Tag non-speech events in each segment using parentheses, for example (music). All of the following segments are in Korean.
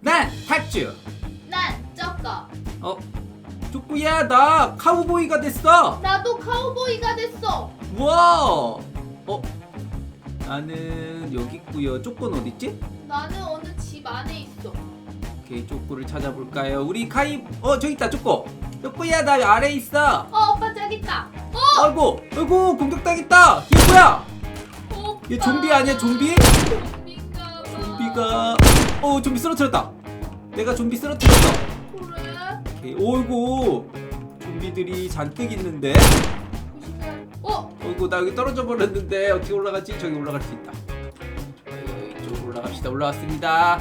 난 탁주. 난 쩌까. 어, 쪼꾸야 나 카우보이가 됐어. 나도 카우보이가 됐어. 우와. 어, 나는 여기 있고요. 쪼꼬는 어디 있지? 나는 어느 집 안에 있어. 오케이, 쪼꼬를 찾아볼까요? 우리 카이, 어 저기 있다 쪼꼬. 쪼꼬야 나 아래 있어. 어, 오빠 저기 있다. 어, 아이고, 아이고 공격당했다. 얘 뭐야? 오빠. 얘 좀비 아니야 좀비? 좀비인가 봐. 좀비가, 어 좀비 쓰러뜨렸다. 내가 좀비 쓰러뜨렸어. 그래? 오케이, 오이고 좀비들이 잔뜩 있는데. 조심해. 어, 어이구 나 여기 떨어져 버렸는데 어떻게 올라가지? 저기 올라갈 수 있다. 이쪽으로 올라갑시다. 올라왔습니다.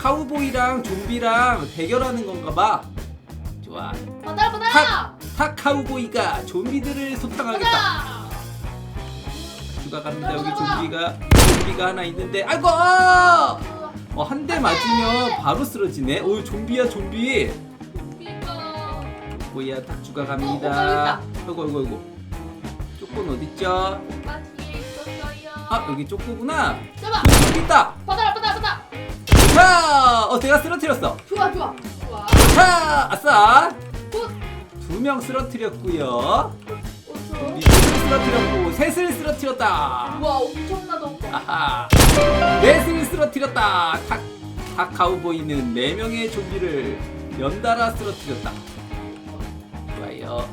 카우보이랑 좀비랑 대결하는 건가 봐. 좋아. 받아라, 받아라. 탁 카우보이가 좀비들을 소탕하겠다. 받아라. 누가 갑니다. 여기. 좀비가 좀비가 하나 있는데 아이고! 어, 한 대 맞으면 바로 쓰러지네. 오, 좀비야 좀비. 뭐야, 탁주가 어, 갑니다. 어, 아이고 아이고 아이고. 쪼꼬는 어딨죠? 오빠 뒤에 있었어요. 아, 여기 쪼꼬구나. 잡아. 여기 있다. 받아라, 받아라, 받아. 자, 어 내가 쓰러뜨렸어. 좋아, 좋아. 좋아. 자, 아싸. 굿. 두 명 쓰러뜨렸고요. 넷을 쓰러뜨렸고 셋을 쓰러뜨렸다. 우와, 엄청나다, 아하. 넷을 쓰러뜨렸다. 탁, 탁 카우보이는 네 명의 좀비를 연달아 쓰러뜨렸다. 좋아요.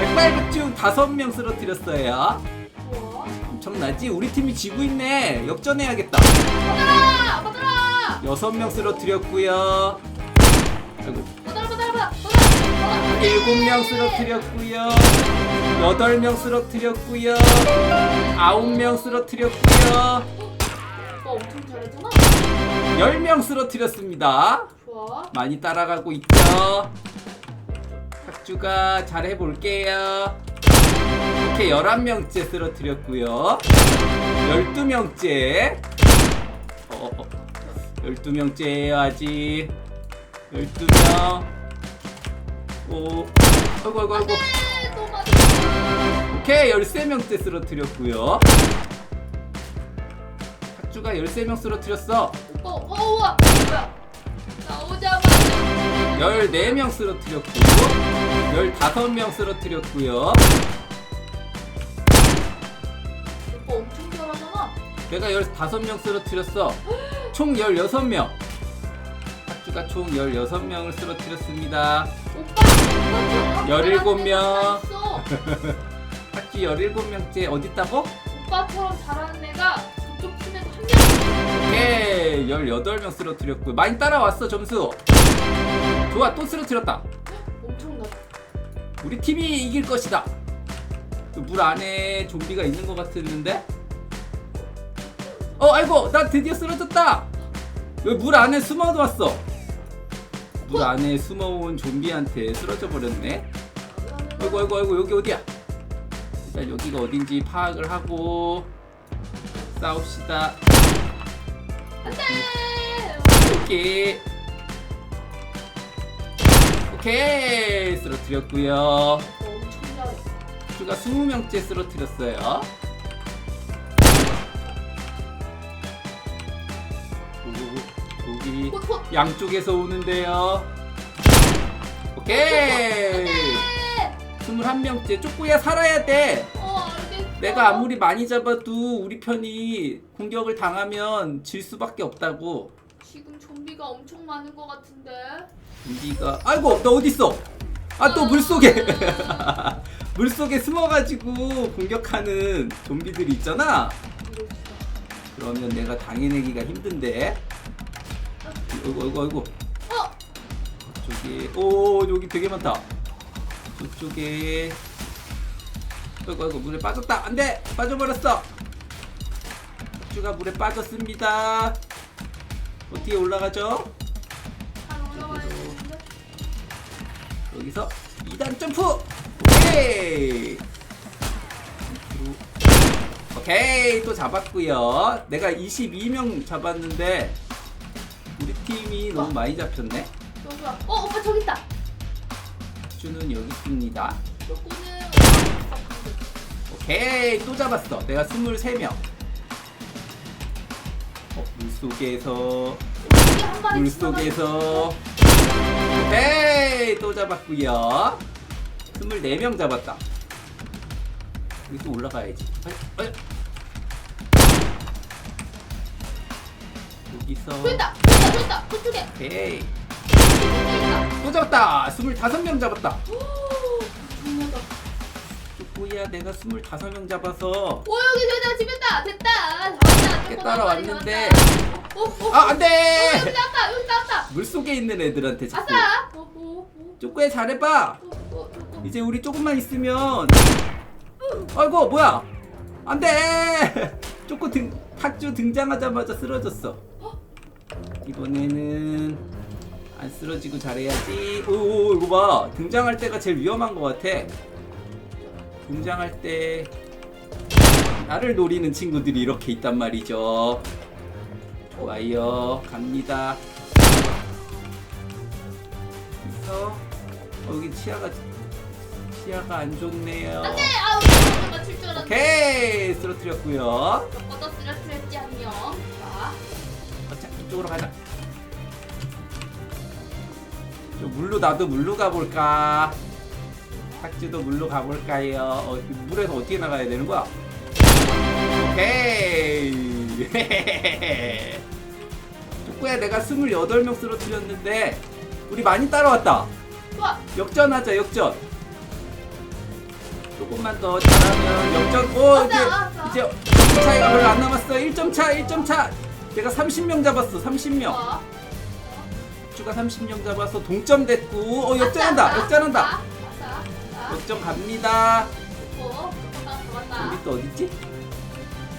백발백중 다섯 명 쓰러뜨렸어요. 좋아. 엄청나지? 우리 팀이 지고 있네. 역전해야겠다. 받아라, 받아라. 여섯 명 쓰러뜨렸고요. 아이고. 받아라, 받아라, 받아라. 받아라. 일곱 명 쓰러뜨렸고요. 여덟 명 쓰러뜨렸고요. 아홉 명 쓰러뜨렸고요. 오빠 엄청 잘했잖아. 열 명 쓰러뜨렸습니다. 좋아. 많이 따라가고 있죠. 탁주가 잘 해볼게요. 이렇게 11명째 쓰러뜨렸고요. 12명째. 어, 어, 12명째예요, 아직. 12명. 오. 아이고, 아이고, 아이고. 오케이 13명째 쓰러뜨렸고요 탁주가 13명 쓰러뜨렸어 오빠, 어, 우와. 뭐야? 나오자마자. 14명 쓰러뜨렸고 15명 쓰러뜨렸고요 오빠 엄청 잘하잖아. 내가 15명 쓰러뜨렸어 총 16명 탁주가 총 16명을 쓰러뜨렸습니다 오빠, 오빠 좀 17명. 있어. 탁주 17명째 어딨다고? 오빠처럼 잘하는 애가 저쪽 팀에도 한 명. 오케이 18명 쓰러뜨렸고 많이 따라왔어 점수 좋아 또 쓰러뜨렸다 엄청나. 우리 팀이 이길 것이다. 그물 안에 좀비가 있는 것 같았는데? 어, 아이고, 나 드디어 쓰러졌다. 왜물 안에 숨어왔어? 물 안에 숨어온 좀비한테 쓰러져 버렸네. 아이고, 아이고, 아이고, 여기 어디야? 일단 여기가 어딘지 파악을 하고 싸웁시다. 안돼. 여기. 오케이, 쓰러뜨렸고요. 추가 20명째 쓰러뜨렸어요. 콧. 양쪽에서 오는데요. 오케이. 네. 21명째 쪼꼬야 살아야 돼. 어, 알겠어. 내가 아무리 많이 잡아도 우리 편이 공격을 당하면 질 수밖에 없다고. 지금 좀비가 엄청 많은 것 같은데. 우리가 아이고 너 어디 있어? 아 또 물속에 (laughs) 물속에 숨어가지고 공격하는 좀비들이 있잖아. 이럴 수가. 그러면 내가 당해내기가 힘든데. 아이고 아이고 아이고. 어, 저기 오 여기 되게 많다. 저쪽에 아이고 아이고 물에 빠졌다. 안돼 빠져버렸어. 쭈가 물에 빠졌습니다. 어떻게 올라가죠? 잘 올라와야 되는데. 여기서 2단 점프! 오케이! 오케이! 또 잡았고요 내가 22명 잡았는데 우리 팀이 너무 많이 잡혔네. 어, 오빠 저기 있다. 주는 여기 있습니다. 요거는 오케이! 또 잡았어. 내가 23명. 어, 물속에서 여기 한 마리 물속에서 에이 또 잡았구요 24명 잡았다 여기 또 올라가야지 아이, 아이. 여기서 됐다 됐다 됐다 그쪽에 오케이 또 잡았다 25명 잡았다. 쪼꼬야 내가 25명 잡아서. 오 여기 됐다 집했다 됐다. 잡았다 이렇게 조금 따라왔는데. 잡았다. 오. 아 안돼. 여기 나왔다 여기 나왔다. 물속에 있는 애들한테 자꾸. 아싸. 오, 오, 오, 쪼꼬야 잘해봐. 오, 오, 조금. 이제 우리 조금만 있으면. 아이고 뭐야? 안돼. 쪼꼬 (laughs) 등 탁주 등장하자마자 쓰러졌어? 이번에는 안 쓰러지고 잘해야지. 오 이거 봐. 등장할 때가 제일 위험한 것 같아. 등장할 때 나를 노리는 친구들이 이렇게 있단 말이죠. 좋아요. 갑니다. 그래서 어, 여기 치아가 치아가 안 좋네요. 안돼 아우 맞출 줄 알았는데 오케이. 쓰러뜨렸고요. 뻗어 쓰러뜨렸지 안녕 자. 자 이쪽으로 가자. 저 물로 나도 물로 가볼까? 탁지도 물로 가볼까요? 어, 이 물에서 어떻게 나가야 되는 거야? 오케이. (laughs) 쪼꼬야 내가 28명 쓰러뜨렸는데 우리 많이 따라왔다. 좋아 역전하자 역전. 조금만 더 잘하면 역전. 오 이제 맞아. 이제 점 차이가 별로 안 남았어 1점 차 1점 차. 내가 30명 잡았어 30명. 좋아 추가 30명 잡아서 동점 됐고. 어 역전한다. 역전한다. 역전 갑니다. 여기 또 어딨지?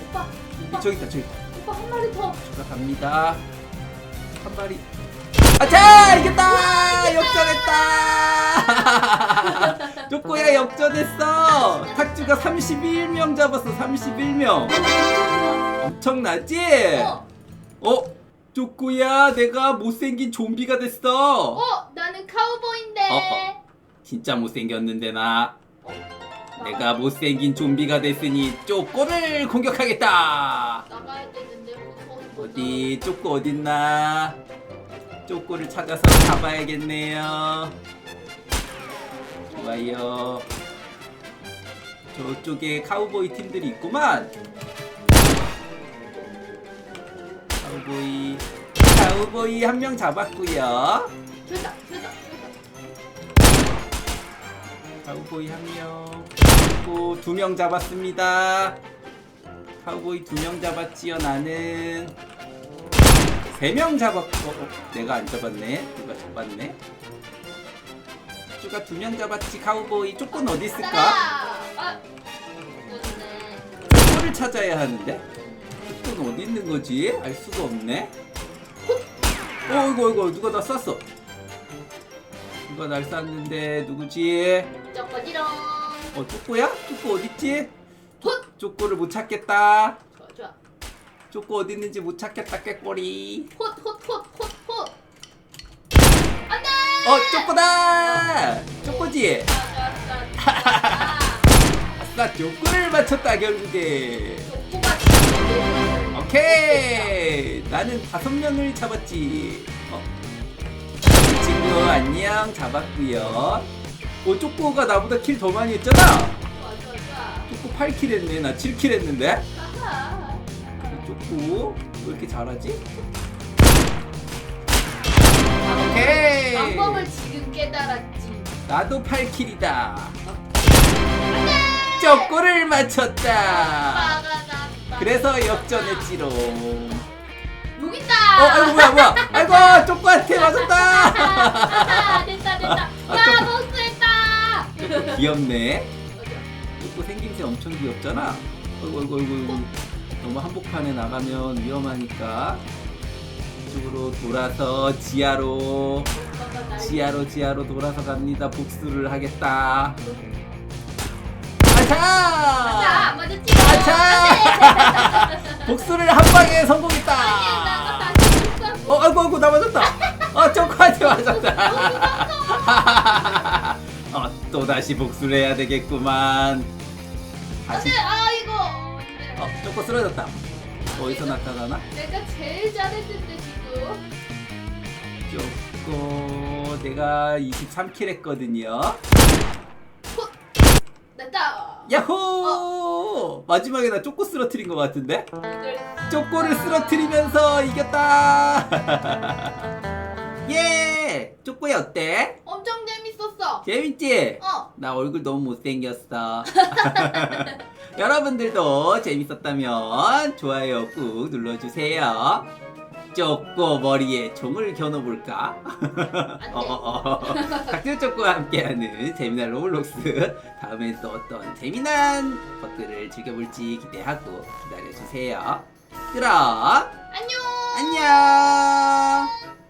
오빠 오빠. 저기 있다 저기 있다. 오빠 한 마리 더. 추가 갑니다. 한 발이 아차 이겼다! 역전했다! (laughs) 쪼꼬야 역전했어! 탁주가 31명 잡았어 31명. 엄청나지? 어, 어? 쪼꼬야 내가 못생긴 좀비가 됐어. 어 나는 카우보이인데. 어허. 진짜 못생겼는데 나. 내가 못생긴 좀비가 됐으니 쪼꼬를 공격하겠다. 나가야 되는데 어, 어디 쪼꼬 어딨나? 쪼꼬를 찾아서 잡아야겠네요. 좋아요. 저쪽에 카우보이 팀들이 있구만 카우보이. 카우보이 한 명 잡았고요. 됐다 됐다 카우보이 한명. 그리고 두 명 잡았습니다. 카우보이 두 명 잡았지요 나는. 세 명 잡았고 어, 내가 안 잡았네. 누가 잡았네? 쭈가 두 명 잡았지 카우보이. 쪼꼬는 어디 있을까? 아 쪼꼬를 찾아야 하는데 쪼꼬는 어디 있는 거지? 알 수가 없네 어 이거 이거 누가 나 쐈어 누가 날 쐈는데 누구지? 저거지롱 어 쪼꼬야? 쪼꼬 어딨지? 훗 쪼꼬를 못 찾겠다. 좋아 좋아 쪼꼬 어디 있는지 못 찾겠다. 깨꼬리. 헛헛헛헛헛 안돼 어 쪼꼬다. 쪼꼬지. 아싸 아싸 쪼꼬를 맞췄다 결국에. 진짜 오케이. 나는 다섯 명을 잡았지. 어. 이 친구 안녕 잡았고요. 어 쪼꼬가 나보다 킬 더 많이 했잖아. 좋아 쪼꼬 8킬 했네. 나 7킬 했는데. 아하 쪼꼬 왜 이렇게 잘하지? 오케이. 방법을 지금 깨달았지 나도 8킬이다. 쪼꼬를 맞췄다. 났다 그래서 역전했지롱. 여긴다 어, 아이고 뭐야 뭐야. 아이고 쪼꼬한테 맞았다. 아하, 됐다 됐다 아, 와 좀- 복수했다 쪼꼬 귀엽네. 쪼꼬 생김새 엄청 귀엽잖아. 아이고 아이고 아이고. 아이고. 너무 한복판에 나가면 위험하니까 이쪽으로 돌아서 지하로 지하로 지하로 돌아서 갑니다. 복수를 하겠다. 자 아차! 맞았지 아차! 복수를 한 방에 성공했다. 어, 아이고, 아이고, 나 맞았다. 어, 쪼코한테 맞았다. (laughs) 어, 또 다시 복수를 해야 되겠구만. 다시. 안돼 아이고 어, 쪼코 쓰러졌다. 어디서 나타나나? 내가 제일 잘했는데 지금. 쪼꼬 내가 23킬 했거든요 됐다. 야호 마지막에 나 쪼꼬 쓰러뜨린 것 같은데? 쪼꼬를 쓰러뜨리면서 이겼다 (laughs) 예 쪼꼬야 어때? 엄청 재밌었어. 재밌지? 어. 나 얼굴 너무 못생겼어. (laughs) 여러분들도 재밌었다면 좋아요 꾹 눌러주세요. 쪼꼬 머리에 종을 겨눠볼까? 안 어, 돼. 어, 어. 닥터 쪼꼬와 함께하는 재미난 로블록스 다음엔 또 어떤 재미난 것들을 즐겨볼지 기대하고 기다려주세요. 그럼 안녕. 안녕